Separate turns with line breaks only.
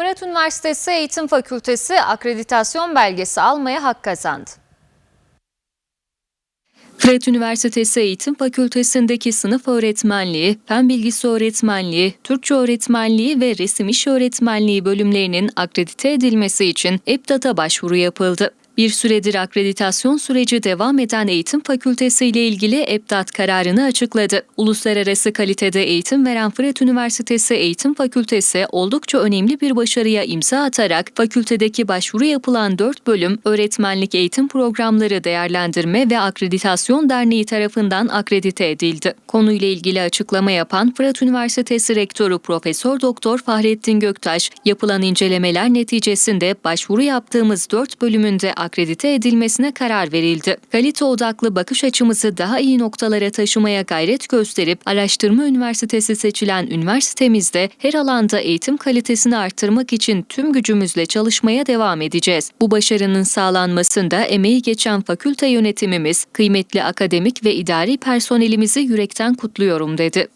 Fırat Üniversitesi Eğitim Fakültesi akreditasyon belgesi almaya hak kazandı.
Fırat Üniversitesi Eğitim Fakültesindeki sınıf öğretmenliği, fen bilgisi öğretmenliği, Türkçe öğretmenliği ve resim iş öğretmenliği bölümlerinin akredite edilmesi için EBDAT'a başvuru yapıldı. Bir süredir akreditasyon süreci devam eden Eğitim Fakültesi ile ilgili EBDAT kararını açıkladı. Uluslararası kalitede eğitim veren Fırat Üniversitesi Eğitim Fakültesi oldukça önemli bir başarıya imza atarak fakültedeki başvuru yapılan 4 bölüm öğretmenlik eğitim programları değerlendirme ve akreditasyon derneği tarafından akredite edildi. Konuyla ilgili açıklama yapan Fırat Üniversitesi Rektörü Profesör Doktor Fahrettin Göktaş, yapılan incelemeler neticesinde başvuru yaptığımız 4 bölümünde akredite edilmesine karar verildi. Kalite odaklı bakış açımızı daha iyi noktalara taşımaya gayret gösterip araştırma üniversitesi seçilen üniversitemizde her alanda eğitim kalitesini arttırmak için tüm gücümüzle çalışmaya devam edeceğiz. Bu başarının sağlanmasında emeği geçen fakülte yönetimimiz, kıymetli akademik ve idari personelimizi yürekten kutluyorum dedi.